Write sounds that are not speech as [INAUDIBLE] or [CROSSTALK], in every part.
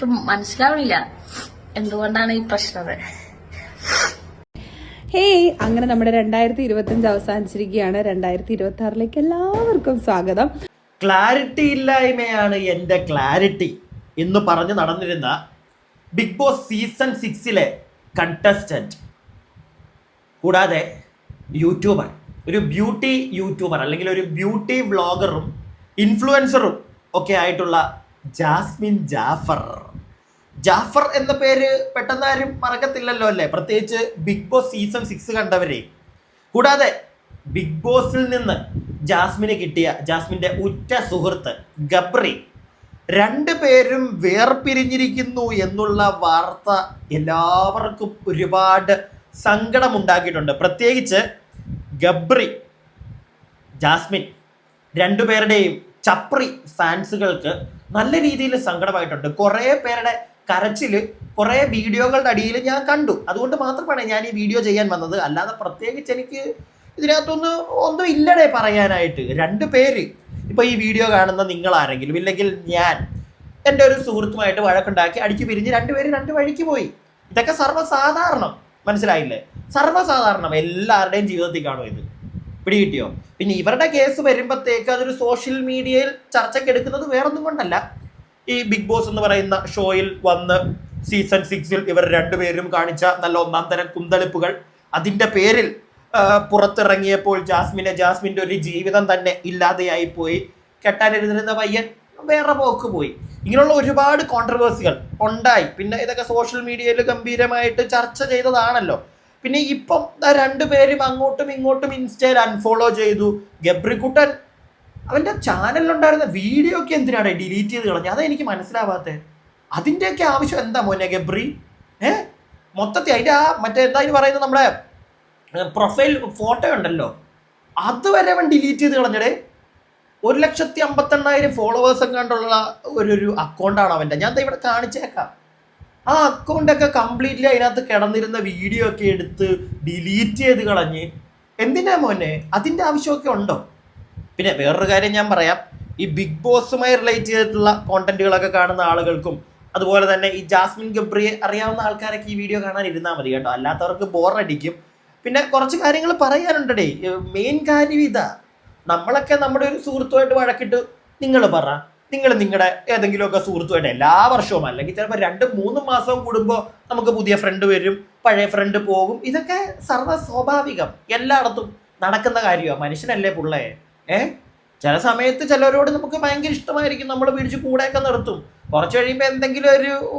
എനിക്ക് മനസ്സിലാവണില്ല എന്തുകൊണ്ടാണ് ഈ പ്രശ്നം ഹേയ് അങ്ങനെ നമ്മുടെ രണ്ടായിരത്തി ഇരുപത്തഞ്ച് അവസാനിച്ചിരിക്കുകയാണ്. രണ്ടായിരത്തി ഇരുപത്തി ആറിലേക്ക് എല്ലാവർക്കും സ്വാഗതം. ക്ലാരിറ്റി ഇല്ലായ്മയാണ് എന്റെ ക്ലാരിറ്റി എന്ന് പറഞ്ഞു നടന്നിരുന്ന ബിഗ് ബോസ് സീസൺ സിക്സിലെ കണ്ടസ്റ്റന്റ് കൂടാതെ യൂട്യൂബർ ഒരു ബ്യൂട്ടി യൂട്യൂബർ അല്ലെങ്കിൽ ഒരു ബ്യൂട്ടി വ്ളോഗറും ഇൻഫ്ലുവൻസറും ഒക്കെ ആയിട്ടുള്ള ജാസ്മിൻ ജാഫർ. ജാഫർ എന്ന പേര് പെട്ടെന്ന് ആരും മറക്കത്തില്ലല്ലോ അല്ലേ? പ്രത്യേകിച്ച് ബിഗ് ബോസ് സീസൺ സിക്സ് കണ്ടവരെ. കൂടാതെ ബിഗ് ബോസിൽ നിന്ന് ജാസ്മിനെ കിട്ടിയ ജാസ്മിന്റെ ഉറ്റ സുഹൃത്ത് ഗബ്രി രണ്ടു പേരും വേർപിരിഞ്ഞിരിക്കുന്നു എന്നുള്ള വാർത്ത എല്ലാവർക്കും ഒരുപാട് സങ്കടമുണ്ടാക്കിയിട്ടുണ്ട്. പ്രത്യേകിച്ച് ഗബ്രി ജാസ്മിൻ രണ്ടുപേരുടെയും ചപ്രി ഫാൻസുകൾക്ക് നല്ല രീതിയിൽ സങ്കടമായിട്ടുണ്ട്. കുറേ പേരുടെ കരച്ചിൽ കുറേ വീഡിയോകളുടെ അടിയിൽ ഞാൻ കണ്ടു. അതുകൊണ്ട് മാത്രമാണ് ഞാൻ ഈ വീഡിയോ ചെയ്യാൻ വന്നത്. അല്ലാതെ പ്രത്യേകിച്ച് എനിക്ക് ഇതിനകത്തൊന്നും ഒന്നും ഇല്ലടേ പറയാനായിട്ട്. രണ്ട് പേര് ഇപ്പൊ ഈ വീഡിയോ കാണുന്ന നിങ്ങൾ ആരെങ്കിലും ഇല്ലെങ്കിൽ ഞാൻ എന്റെ ഒരു സുഹൃത്തുമായിട്ട് വഴക്കുണ്ടാക്കി അടിച്ചു പിരിഞ്ഞ് രണ്ടുപേരും രണ്ട് വഴിക്ക് പോയി. ഇതൊക്കെ സർവസാധാരണം. മനസ്സിലായില്ലേ? സർവസാധാരണം. എല്ലാവരുടെയും ജീവിതത്തിൽ കാണും ഇത്? പിടികിട്ടിയോ? പിന്നെ ഇവരുടെ കേസ് വരുമ്പോഴത്തേക്ക് അതൊരു സോഷ്യൽ മീഡിയയിൽ ചർച്ചയ്ക്ക് എടുക്കുന്നത് വേറൊന്നും കൊണ്ടല്ല. ഈ ബിഗ് ബോസ് എന്ന് പറയുന്ന ഷോയിൽ വന്ന് സീസൺ സിക്സിൽ ഇവർ രണ്ടുപേരും കാണിച്ച നല്ല ഒന്നാം തരം കുന്തളിപ്പുകൾ. അതിന്റെ പേരിൽ പുറത്തിറങ്ങിയപ്പോൾ ജാസ്മിനെ ജാസ്മിന്റെ ഒരു ജീവിതം തന്നെ ഇല്ലാതെയായി പോയി. കെട്ടാനിരുന്നിരുന്ന പയ്യൻ വേറെ പോക്ക് പോയി. ഇങ്ങനെയുള്ള ഒരുപാട് കോൺട്രവേഴ്സികൾ ഉണ്ടായി. പിന്നെ ഇതൊക്കെ സോഷ്യൽ മീഡിയയിൽ ഗംഭീരമായിട്ട് ചർച്ച ചെയ്തതാണല്ലോ. പിന്നെ ഇപ്പം രണ്ടുപേരും അങ്ങോട്ടും ഇങ്ങോട്ടും ഇൻസ്റ്റയിൽ അൺഫോളോ ചെയ്തു. ഗബ്രിക്കുട്ടൻ അവന്റെ ചാനലിലുണ്ടായിരുന്ന വീഡിയോ ഒക്കെ എന്തിനാണ് ഡിലീറ്റ് ചെയ്ത് കളഞ്ഞത്? അതാ എനിക്ക് മനസ്സിലാവാത്തത് അതിന്റെയൊക്കെ ആവശ്യം എന്താ മോനെ ഗബ്രി? ഏ? മൊത്തത്തിൽ അതിന്റെ ആ മറ്റേ എന്താ പറയുന്നത് നമ്മുടെ പ്രൊഫൈൽ ഫോട്ടോ ഉണ്ടല്ലോ. അതുവരെ അവൻ ഡിലീറ്റ് ചെയ്ത് കളഞ്ഞടേ. ഒരു ലക്ഷത്തി അമ്പത്തെണ്ണായിരം ഫോളോവേഴ്സ് എങ്ങാണ്ടുള്ള ഒരു ഒരു അക്കൗണ്ടാണ് അവന്റെ ഞാൻ ഇവിടെ കാണിച്ചേക്കാം. ആ അക്കൗണ്ടൊക്കെ കംപ്ലീറ്റ്ലി അതിനകത്ത് കിടന്നിരുന്ന വീഡിയോ ഒക്കെ എടുത്ത് ഡിലീറ്റ് ചെയ്ത് കളഞ്ഞ്. എന്തിനാ മോനെ? അതിന്റെ ആവശ്യമൊക്കെ ഉണ്ടോ? പിന്നെ വേറൊരു കാര്യം ഞാൻ പറയാം. ഈ ബിഗ് ബോസുമായി റിലേറ്റ് ചെയ്തിട്ടുള്ള കോണ്ടന്റുകളൊക്കെ കാണുന്ന ആളുകൾക്കും അതുപോലെ തന്നെ ഈ ജാസ്മിൻ ഗബ്രിയെ അറിയാവുന്ന ആൾക്കാരൊക്കെ ഈ വീഡിയോ കാണാൻ ഇരുന്നാൽ മതി കേട്ടോ. അല്ലാത്തവർക്ക് ബോറടിക്കും പിന്നെ കുറച്ച് കാര്യങ്ങൾ പറയാനുണ്ടടേ. മെയിൻ കാര്യം ഇതാ. നമ്മളൊക്കെ നമ്മുടെ ഒരു സുഹൃത്തുമായിട്ട് വഴക്കിട്ട് നിങ്ങൾ പറ. നിങ്ങൾ നിങ്ങളുടെ ഏതെങ്കിലുമൊക്കെ സുഹൃത്തുമായിട്ട് എല്ലാ വർഷവും അല്ലെങ്കിൽ ചിലപ്പോൾ രണ്ട് മൂന്ന് മാസവും കൂടുമ്പോൾ നമുക്ക് പുതിയ ഫ്രണ്ട് വരും പഴയ ഫ്രണ്ട് പോകും. ഇതൊക്കെ സർവ സ്വാഭാവികം എല്ലായിടത്തും നടക്കുന്ന കാര്യമാണ് മനുഷ്യനല്ലേ പുള്ളേ. ഏ? ചില സമയത്ത് ചിലരോട് നമുക്ക് ഭയങ്കര ഇഷ്ടമായിരിക്കും. നമ്മൾ പിടിച്ച് കൂടെയൊക്കെ നിർത്തും. കുറച്ച് കഴിയുമ്പോൾ എന്തെങ്കിലും ഒരു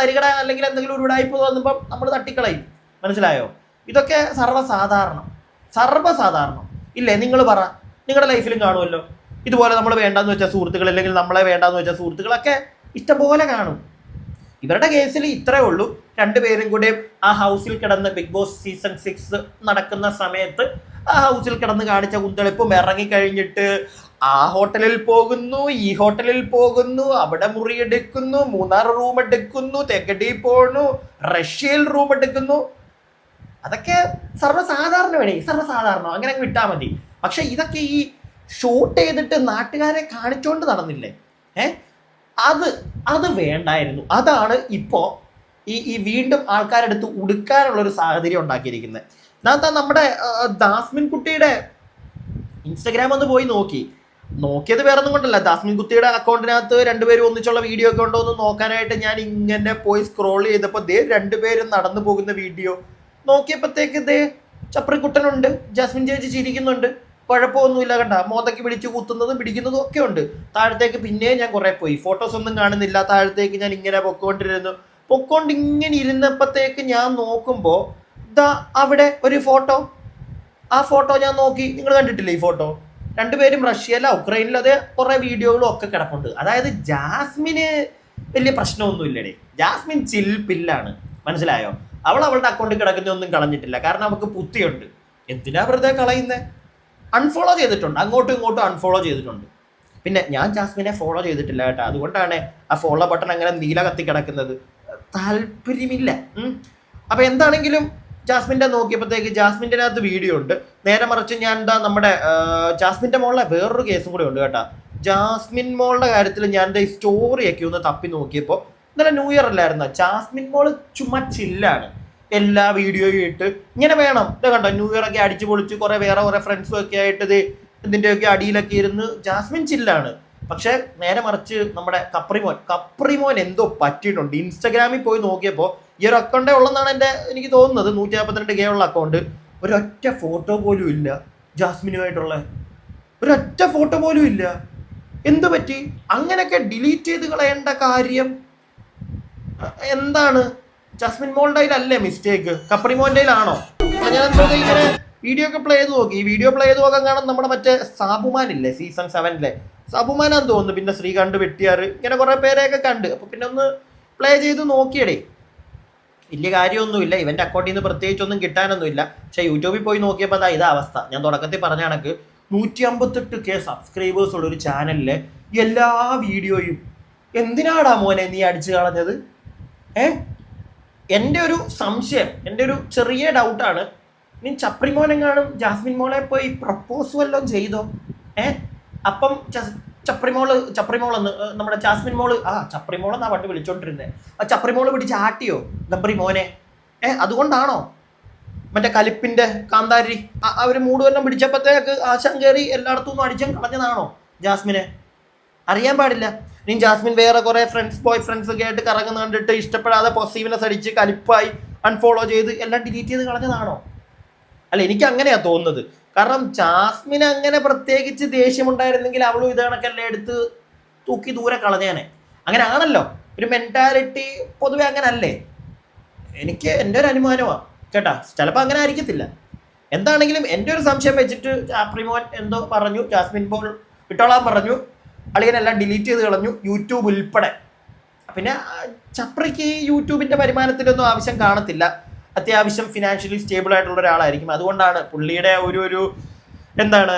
തരികട അല്ലെങ്കിൽ എന്തെങ്കിലും ഒരു ഉടായ്പ തോന്നുമ്പം നമ്മൾ തട്ടിക്കളയും. മനസ്സിലായോ? ഇതൊക്കെ സർവസാധാരണം. സർവസാധാരണം. ഇല്ലേ? നിങ്ങൾ പറ. നിങ്ങളുടെ ലൈഫിലും കാണുമല്ലോ. ഇതുപോലെ നമ്മൾ വേണ്ടാന്ന് വെച്ച സുഹൃത്തുക്കൾ അല്ലെങ്കിൽ നമ്മളെ വേണ്ടാന്ന് വെച്ച സുഹൃത്തുക്കളൊക്കെ ഇഷ്ടംപോലെ കാണും. ഇവരുടെ കേസിൽ ഇത്രേ ഉള്ളൂ. രണ്ടുപേരും കൂടെ ആ ഹൗസിൽ കിടന്ന് ബിഗ് ബോസ് സീസൺ സിക്സ് നടക്കുന്ന സമയത്ത് ആ ഹൗസിൽ കിടന്ന് കാണിച്ച കുന്തളിപ്പും ഇറങ്ങിക്കഴിഞ്ഞിട്ട് ആ ഹോട്ടലിൽ പോകുന്നു ഈ ഹോട്ടലിൽ പോകുന്നു അവിടെ മുറി എടുക്കുന്നു മൂന്നാർ റൂം എടുക്കുന്നു തെക്കടി പോണു റഷ്യയിൽ റൂം എടുക്കുന്നു. അതൊക്കെ സർവസാധാരണ വേണേ സർവസാധാരണം അങ്ങനെ അങ്ങ് വിട്ടാൽ മതി. പക്ഷെ ഇതൊക്കെ ഈ ഷൂട്ട് ചെയ്തിട്ട് നാട്ടുകാരെ കാണിച്ചോണ്ട് നടന്നില്ലേ? ഏ? അത് അത് വേണ്ടായിരുന്നു. അതാണ് ഇപ്പോൾ ഈ ഈ വീണ്ടും ആൾക്കാരെടുത്ത് ഉടുക്കാനുള്ള ഒരു സാഹചര്യം ഉണ്ടാക്കിയിരിക്കുന്നത്. എന്താ നമ്മുടെ ദാസ്മിൻ കുട്ടിയുടെ ഇൻസ്റ്റഗ്രാം ഒന്ന് പോയി നോക്കി. നോക്കിയത് വേറെ ഒന്നും കൊണ്ടല്ല. ദാസ്മിൻ കുട്ടിയുടെ അക്കൗണ്ടിനകത്ത് രണ്ടുപേരും ഒന്നിച്ചുള്ള വീഡിയോ ഒക്കെ ഉണ്ടോ എന്ന് നോക്കാനായിട്ട് ഞാൻ ഇങ്ങനെ പോയി സ്ക്രോൾ ചെയ്തപ്പോൾ ദേ രണ്ടുപേരും നടന്നു പോകുന്ന വീഡിയോ. നോക്കിയപ്പോഴത്തേക്ക് ദേ ചപ്രിക്കുട്ടനുണ്ട് ജാസ്മിൻ ചേച്ചി ചിരിക്കുന്നുണ്ട്. കുഴപ്പമൊന്നുമില്ല കണ്ട. മോതയ്ക്ക് പിടിച്ച് കുത്തുന്നതും പിടിക്കുന്നതും ഒക്കെ ഉണ്ട്. താഴത്തേക്ക് പിന്നെയും ഞാൻ കുറേ പോയി. ഫോട്ടോസ് ഒന്നും കാണുന്നില്ല. താഴത്തേക്ക് ഞാൻ ഇങ്ങനെ പൊക്കോണ്ടിരുന്നു. പൊക്കോണ്ട് ഇങ്ങനെ ഇരുന്നപ്പോഴത്തേക്ക് ഞാൻ നോക്കുമ്പോൾ ദാ അവിടെ ഒരു ഫോട്ടോ ആ ഫോട്ടോ ഞാൻ നോക്കി. നിങ്ങൾ കണ്ടിട്ടില്ലേ ഈ ഫോട്ടോ രണ്ടുപേരും റഷ്യയില ഉക്രൈനിലും അതേ കുറെ വീഡിയോകളും ഒക്കെ കിടപ്പുണ്ട്. അതായത് ജാസ്മിന് വലിയ പ്രശ്നമൊന്നുമില്ലടേ. ജാസ്മിൻ ചിൽ പില്ലാണ്. മനസ്സിലായോ? അവൾ അവളുടെ അക്കൗണ്ടിൽ കിടക്കുന്ന ഒന്നും കളഞ്ഞിട്ടില്ല. കാരണം അവൾക്ക് പുത്തിയുണ്ട് എന്തിനാ വെറുതെ കളയുന്നേ? അൺഫോളോ ചെയ്തിട്ടുണ്ട്. അങ്ങോട്ടും ഇങ്ങോട്ടും അൺഫോളോ ചെയ്തിട്ടുണ്ട്. പിന്നെ ഞാൻ ജാസ്മിനെ ഫോളോ ചെയ്തിട്ടില്ല കേട്ടോ. അതുകൊണ്ടാണ് ആ ഫോളോ ബട്ടൺ അങ്ങനെ നീല കത്തി കിടക്കുന്നത്. താല്പര്യമില്ല. അപ്പോൾ അപ്പൊ എന്താണെങ്കിലും ജാസ്മിന്റെ നോക്കിയപ്പോഴത്തേക്ക് ജാസ്മിന്റെ അകത്ത് വീഡിയോ ഉണ്ട്. നേരെ മറിച്ച് ഞാൻ എന്താ നമ്മുടെ ജാസ്മിന്റെ മോളിലെ വേറൊരു കേസും കൂടെ ഉണ്ട് കേട്ടോ. ജാസ്മിൻ മോളുടെ കാര്യത്തിൽ ഞാൻ എന്റെ സ്റ്റോറിയൊക്കെ ഒന്ന് തപ്പി നോക്കിയപ്പോൾ ഇന്നലെ ന്യൂ ഇയർ അല്ലായിരുന്നോ? ജാസ്മിൻ മോൾ ചുമ്മാ ചില്ലാണ് എല്ലാ വീഡിയോയും ഇട്ട് ഇങ്ങനെ വേണം. ഇത് കണ്ടോ ന്യൂ ഇയർ ഒക്കെ അടിച്ചു പൊളിച്ച് കുറെ വേറെ കുറെ ഫ്രണ്ട്സും ഒക്കെ ആയിട്ട് ഇത് ഇതിന്റെയൊക്കെ അടിയിലൊക്കെ ഇരുന്ന് ജാസ്മിൻ ചില്ലാണ്. പക്ഷെ നേരെ മറിച്ച് നമ്മുടെ കപ്രിമോൻ കപ്രിമോൻ എന്തോ പറ്റിയിട്ടുണ്ട്. ഇൻസ്റ്റഗ്രാമിൽ പോയി നോക്കിയപ്പോൾ ഈ ഒരു അക്കൗണ്ടേ ഉള്ളെന്നാണ് എന്റെ എനിക്ക് തോന്നുന്നത്. നൂറ്റി നാൽപ്പത്തിരണ്ട് കെ ഉള്ള അക്കൗണ്ട് ഒരൊറ്റ ഫോട്ടോ പോലും ഇല്ല ജാസ്മിനുമായിട്ടുള്ള. ഒരൊറ്റ ഫോട്ടോ പോലും ഇല്ല. എന്ത് പറ്റി? അങ്ങനെയൊക്കെ ഡിലീറ്റ് ചെയ്ത് കളയേണ്ട കാര്യം എന്താണ്? ജസ്മിൻ മോളുടെ കയ്യിലല്ലേ മിസ്റ്റേക്ക് അപ്പൊ ഞാൻ വെറുതെ ഇങ്ങനെ വീഡിയോ ഒക്കെ പ്ലേ ചെയ്ത് നോക്കി. ഈ വീഡിയോ പ്ലേ ചെയ്ത് നോക്കാൻ കാണാൻ നമ്മുടെ മറ്റേ സാബുമാൻ ഇല്ലേ സീസൺ സെവനിലെ സാബുമാനാന്ന് തോന്നുന്നു പിന്നെ ശ്രീകണ്ഠ് വെട്ടിയാർ ഇങ്ങനെ കുറെ പേരെയൊക്കെ കണ്ട്. അപ്പൊ പിന്നെ ഒന്ന് പ്ലേ ചെയ്ത് നോക്കിയടേ. വലിയ കാര്യമൊന്നുമില്ല. ഇവന്റെ അക്കൗണ്ടിൽ നിന്ന് പ്രത്യേകിച്ചൊന്നും കിട്ടാനൊന്നുമില്ല. പക്ഷെ യൂട്യൂബിൽ പോയി നോക്കിയപ്പോൾ അതാ ഇതാ അവസ്ഥ. ഞാൻ തുടക്കത്തിൽ പറഞ്ഞ കണക്ക് നൂറ്റി അമ്പത്തെട്ട് കെ സബ്സ്ക്രൈബേഴ്സ് ഉള്ള ഒരു ചാനലിലെ എല്ലാ വീഡിയോയും എന്തിനാടാ മോനെ നീ അടിച്ചു കളഞ്ഞത്? ഏ? എന്റെ ഒരു സംശയം എന്റെ ഒരു ചെറിയ ഡൗട്ടാണ് നീ ചപ്രി മോനെങ്ങാനും ജാസ്മിൻ മോളെ പോയി പ്രപ്പോസ് വല്ലതും ചെയ്തോ? ഏ? അപ്പം ചപ്രിമോൾ ചപ്രിമോൾ മോൾ ചപ്രി മോളെന്ന് ഏ, നമ്മുടെ ജാസ്മിൻ മോൾ ആ ചപ്രിമോൾ മോളെന്നാ പണ്ട് വിളിച്ചോണ്ടിരുന്നത് ആ ചപ്രിമോൾ മോൾ പിടിച്ച് ആട്ടിയോ ദബ്രി മോനെ? ഏ അതുകൊണ്ടാണോ? മറ്റേ കലിപ്പിന്റെ കാന്താരി അവർ മൂടുവെല്ലാം പിടിച്ചപ്പോഴത്തേക്ക് ആശാൻ കയറി എല്ലായിടത്തും അടിച്ചും കളഞ്ഞതാണോ ജാസ്മിനെ? അറിയാൻ പാടില്ല. നീ ജാസ്മിൻ വേറെ കുറെ ഫ്രണ്ട്സ് ബോയ് ഫ്രണ്ട്സ് ഒക്കെ ആയിട്ട് കറങ്ങുന്ന കണ്ടിട്ട് ഇഷ്ടപ്പെടാതെ പോസിറ്റീവിനെ അടിച്ച് കലിപ്പായി അൺഫോളോ ചെയ്ത് എല്ലാം ഡിലീറ്റ് ചെയ്ത് കളഞ്ഞതാണോ? അല്ല എനിക്ക് അങ്ങനെയാ തോന്നുന്നത്. കാരണം ജാസ്മിൻ അങ്ങനെ പ്രത്യേകിച്ച് ദേഷ്യമുണ്ടായിരുന്നെങ്കിൽ അവളും ഇത് കണക്കല്ലേ എടുത്ത് തൂക്കി ദൂരെ കളഞ്ഞേനെ. അങ്ങനെ ആണല്ലോ ഒരു മെന്റാലിറ്റി പൊതുവെ അങ്ങനെ അല്ലേ എനിക്ക് എന്റെ ഒരു അനുമാനമാണ് കേട്ടാ ചിലപ്പോൾ അങ്ങനെ ആയിരിക്കത്തില്ല. എന്താണെങ്കിലും എന്റെ ഒരു സംശയം വെച്ചിട്ട് ആപ്രിമോൻ എന്തോ പറഞ്ഞു ജാസ്മിൻ പോൾ വിട്ടോളാൻ പറഞ്ഞു. അളിയനെല്ലാം ഡിലീറ്റ് ചെയ്ത് കളഞ്ഞു. യൂട്യൂബ് ഉൾപ്പെടെ. പിന്നെ ചപ്രയ്ക്ക് യൂട്യൂബിന്റെ വരുമാനത്തിലൊന്നും ആവശ്യം കാണത്തില്ല. അത്യാവശ്യം ഫിനാൻഷ്യലി സ്റ്റേബിൾ ആയിട്ടുള്ള ഒരാളായിരിക്കും. അതുകൊണ്ടാണ് പുള്ളിയുടെ ഒരു ഒരു എന്താണ്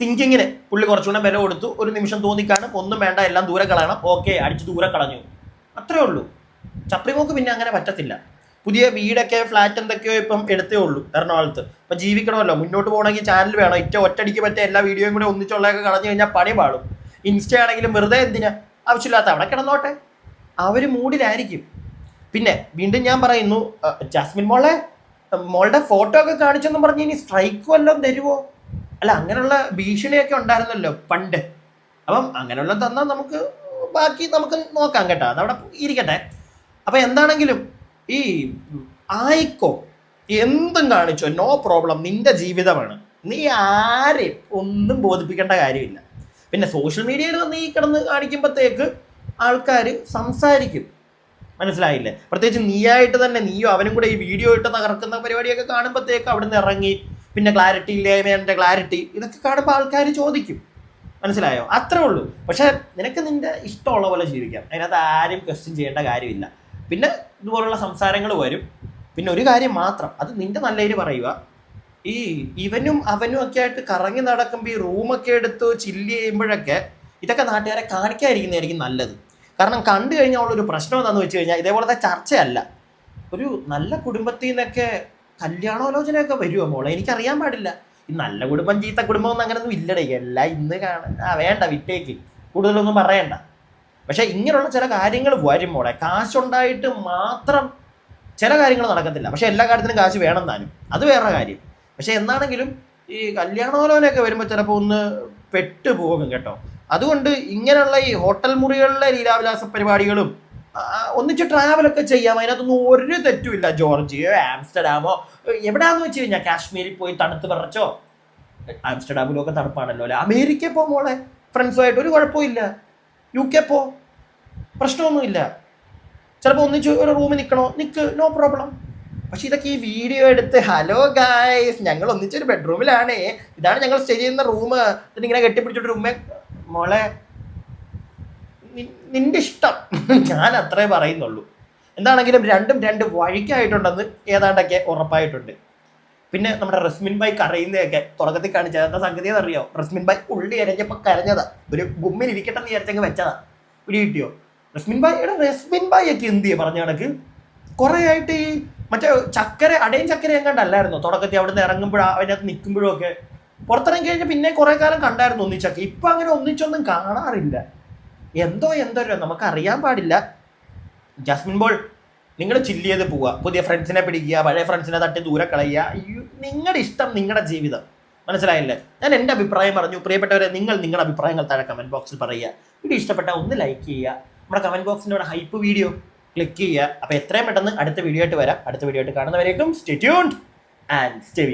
തിങ്കിങ്ങിന് പുള്ളി കുറച്ചുകൂടെ വില കൊടുത്തു. ഒരു നിമിഷം തോന്നിക്കാണും ഒന്നും വേണ്ട എല്ലാം ദൂരെ കളയണം. ഓക്കെ അടിച്ച് ദൂരെ കളഞ്ഞു. അത്രേ ഉള്ളൂ. ചപ്രി ചപ്രിമോക്ക് പിന്നെ അങ്ങനെ പറ്റത്തില്ല. പുതിയ വീടൊക്കെ ഫ്ലാറ്റ് എന്തൊക്കെയോ ഇപ്പം എടുത്തേ ഉള്ളൂ എറണാകുളത്ത്. ഇപ്പം ജീവിക്കണമല്ലോ. മുന്നോട്ട് പോകണമെങ്കിൽ ചാനൽ വേണം. ഇറ്റ ഒറ്റടിക്ക് പറ്റിയ എല്ലാ വീഡിയോയും കൂടെ ഒന്നിച്ചുള്ളതൊക്കെ കളഞ്ഞു കഴിഞ്ഞാൽ പണി പാടും ഇൻസ്റ്റ ആണെങ്കിലും വെറുതെ എന്തിനാ? ആവശ്യമില്ലാത്ത അവിടെ കിടന്നോട്ടെ. അവർ മൂഡിലായിരിക്കും പിന്നെ വീണ്ടും ഞാൻ പറയുന്നു ജാസ്മിൻ മോളെ മോളുടെ ഫോട്ടോ ഒക്കെ കാണിച്ചെന്ന് പറഞ്ഞ് ഇനി സ്ട്രൈക്ക് വല്ലതും തരുമോ അല്ല അങ്ങനെയുള്ള ഭീഷണിയൊക്കെ ഉണ്ടായിരുന്നല്ലോ പണ്ട്. അപ്പം അങ്ങനെയുള്ള തന്നാൽ നമുക്ക് ബാക്കി നമുക്ക് നോക്കാം കേട്ടോ. അതവിടെ ഇരിക്കട്ടെ. അപ്പം എന്താണെങ്കിലും ഈ ആയിക്കോ എന്തും കാണിച്ചോ നോ പ്രോബ്ലം നിന്റെ ജീവിതമാണ്. നീ ആരെ ഒന്നും ബോധിപ്പിക്കേണ്ട കാര്യമില്ല. പിന്നെ സോഷ്യൽ മീഡിയയിൽ ഈ കിടന്ന് കാണിക്കുമ്പോഴത്തേക്ക് ആൾക്കാർ സംസാരിക്കും. മനസ്സിലായില്ലേ? പ്രത്യേകിച്ച് നീയായിട്ട് തന്നെ നീയോ അവനും കൂടെ ഈ വീഡിയോ ഇട്ട് തകർക്കുന്ന പരിപാടിയൊക്കെ കാണുമ്പോഴത്തേക്ക് അവിടുന്ന് ഇറങ്ങി പിന്നെ ക്ലാരിറ്റി ഇല്ലായ്മേന്റെ ക്ലാരിറ്റി ഇതൊക്കെ കാണുമ്പോൾ ആൾക്കാർ ചോദിക്കും. മനസ്സിലായോ? അത്രേ ഉള്ളൂ. പക്ഷേ നിനക്ക് നിന്റെ ഇഷ്ടമുള്ള പോലെ ജീവിക്കാം. അതിനകത്ത് ആരും ക്വസ്റ്റ്യൻ ചെയ്യേണ്ട കാര്യമില്ല. പിന്നെ ഇതുപോലുള്ള സംസാരങ്ങൾ വരും. പിന്നെ ഒരു കാര്യം മാത്രം അത് നിന്റെ നല്ലതിന് പറയുക. ഈ ഇവനും അവനും ഒക്കെ ആയിട്ട് കറങ്ങി നടക്കുമ്പോൾ ഈ റൂമൊക്കെ എടുത്ത് ചില്ല് ചെയ്യുമ്പോഴൊക്കെ ഇതൊക്കെ നാട്ടുകാരെ കാണിക്കാതിരിക്കുന്നതായിരിക്കും നല്ലത്. കാരണം കണ്ടു കഴിഞ്ഞാൽ ഉള്ളൊരു പ്രശ്നം എന്താണെന്ന് വെച്ച് കഴിഞ്ഞാൽ ഇതേപോലത്തെ ചർച്ചയല്ല. ഒരു നല്ല കുടുംബത്തിൽ നിന്നൊക്കെ കല്യാണാലോചനയൊക്കെ വരുമോ മോളെ? എനിക്കറിയാൻ പാടില്ല. ഈ നല്ല കുടുംബം ചീത്ത കുടുംബം ഒന്നും അങ്ങനെയൊന്നും ഇല്ലടേ. എല്ലാം ഇന്ന് കാണാ വേണ്ട വിട്ടേക്ക്. കൂടുതലൊന്നും പറയണ്ട. പക്ഷെ ഇങ്ങനെയുള്ള ചില കാര്യങ്ങൾ വരും മോളെ. കാശുണ്ടായിട്ട് മാത്രം ചില കാര്യങ്ങൾ നടക്കത്തില്ല. പക്ഷേ എല്ലാ കാര്യത്തിനും കാശ് വേണം താനും. അത് വേറെ കാര്യം. പക്ഷേ എന്നാണെങ്കിലും ഈ കല്യാണോലോനൊക്കെ വരുമ്പോൾ ചിലപ്പോൾ ഒന്ന് പെട്ടുപോകും കേട്ടോ. അതുകൊണ്ട് ഇങ്ങനെയുള്ള ഈ ഹോട്ടൽ മുറികളിലെ ലീലാവിലാസ പരിപാടികളും ഒന്നിച്ച് ട്രാവലൊക്കെ ചെയ്യാം. അതിനകത്തൊന്നും ഒരു തെറ്റുമില്ല ജോർജിയോ ആംസ്റ്റർഡാമോ എവിടെയാന്ന് വെച്ച് കഴിഞ്ഞാൽ കാശ്മീരിൽ പോയി തണുത്ത് പറച്ചോ ആംസ്റ്റർഡാമിലൊക്കെ തണുപ്പാണല്ലോ അല്ലെ? അമേരിക്കയിൽ പോ മോളെ. ഫ്രണ്ട്സുമായിട്ട് ഒരു കുഴപ്പമില്ല യു കെ പോ. പ്രശ്നമൊന്നുമില്ല. ചിലപ്പോൾ ഒന്നിച്ച് ഒരു റൂമിൽ നിൽക്കണോ നിൽക്ക് നോ പ്രോബ്ലം പക്ഷെ ഇതൊക്കെ ഈ വീഡിയോ എടുത്ത് ഹലോ ഗായ്സ് ഞങ്ങൾ ഒന്നിച്ചൊരു ബെഡ്റൂമിലാണ് ഇതാണ് ഞങ്ങൾ സ്റ്റേ ചെയ്യുന്ന റൂം ഇങ്ങനെ കെട്ടിപ്പിടിച്ചിട്ട് റൂമേ മോളെ നിന്റെ ഇഷ്ടം. [LAUGHS] ഞാൻ അത്രേ പറയുന്നുള്ളൂ. എന്താണെങ്കിലും രണ്ടും രണ്ട് വഴിക്കായിട്ടുണ്ടെന്ന് ഏതാണ്ടൊക്കെ ഉറപ്പായിട്ടുണ്ട്. പിന്നെ നമ്മുടെ റസ്മിൻ ബൈ കരയുന്നതൊക്കെ തുടക്കത്തിൽ കാണിച്ചത് എന്താ സംഗതി എന്നറിയോ? റസ്മിൻ ബൈ ഉള്ളി അരഞ്ഞപ്പോ കരഞ്ഞതാ. ഒരു ഗുമ്മിൽ ഇരിക്കട്ടെ എന്ന് വിചാരിച്ചങ്ങ് വെച്ചതാ. ഒരു കിട്ടിയോ റസ്മിൻ ബായ് എടാ റസ്മിൻ ബായ് ഒക്കെ എന്ത് ചെയ്യും പറഞ്ഞ കണക്ക്? കുറേ ആയിട്ട് ഈ മറ്റേ ചക്കര അടയും ചക്കര എങ്ങാണ്ടല്ലായിരുന്നു തുടക്കത്തിൽ അവിടുന്ന് ഇറങ്ങുമ്പോഴും അതിനകത്ത് നിൽക്കുമ്പോഴും ഒക്കെ പുറത്തിറങ്ങി കഴിഞ്ഞാൽ പിന്നെ കുറെ കാലം കണ്ടായിരുന്നു ഒന്നിച്ചൊക്കെ. ഇപ്പൊ അങ്ങനെ ഒന്നിച്ചൊന്നും കാണാറില്ല. എന്തോ എന്തോ നമുക്ക് അറിയാൻ പാടില്ല. ജസ്മിൻ ബോൾ നിങ്ങൾ ചില്ല് ചെയ്ത് പോവുക. പുതിയ ഫ്രണ്ട്സിനെ പിടിക്കുക പഴയ ഫ്രണ്ട്സിനെ തട്ടി ദൂരെ കളയുക. നിങ്ങളുടെ ഇഷ്ടം നിങ്ങളുടെ ജീവിതം. മനസ്സിലായില്ലേ? ഞാൻ എന്റെ അഭിപ്രായം പറഞ്ഞു. പ്രിയപ്പെട്ടവരെ നിങ്ങൾ നിങ്ങളുടെ അഭിപ്രായങ്ങൾ താഴെ കമന്റ് ബോക്സിൽ പറയുക. വീഡിയോ ഇഷ്ടപ്പെട്ട ഒന്ന് ലൈക്ക് ചെയ്യുക. നമ്മുടെ കമന്റ് ബോക്സിന്റെ ഇവിടെ ഹൈപ്പ് വീഡിയോ ക്ലിക്ക് ചെയ്യുക. അപ്പോൾ എത്രയും പെട്ടെന്ന് അടുത്ത വീഡിയോ ആയിട്ട് വരാം. അടുത്ത വീഡിയോ ആയിട്ട് കാണുന്നവരേക്കും സ്റ്റേ ആൻഡ് സ്റ്റേ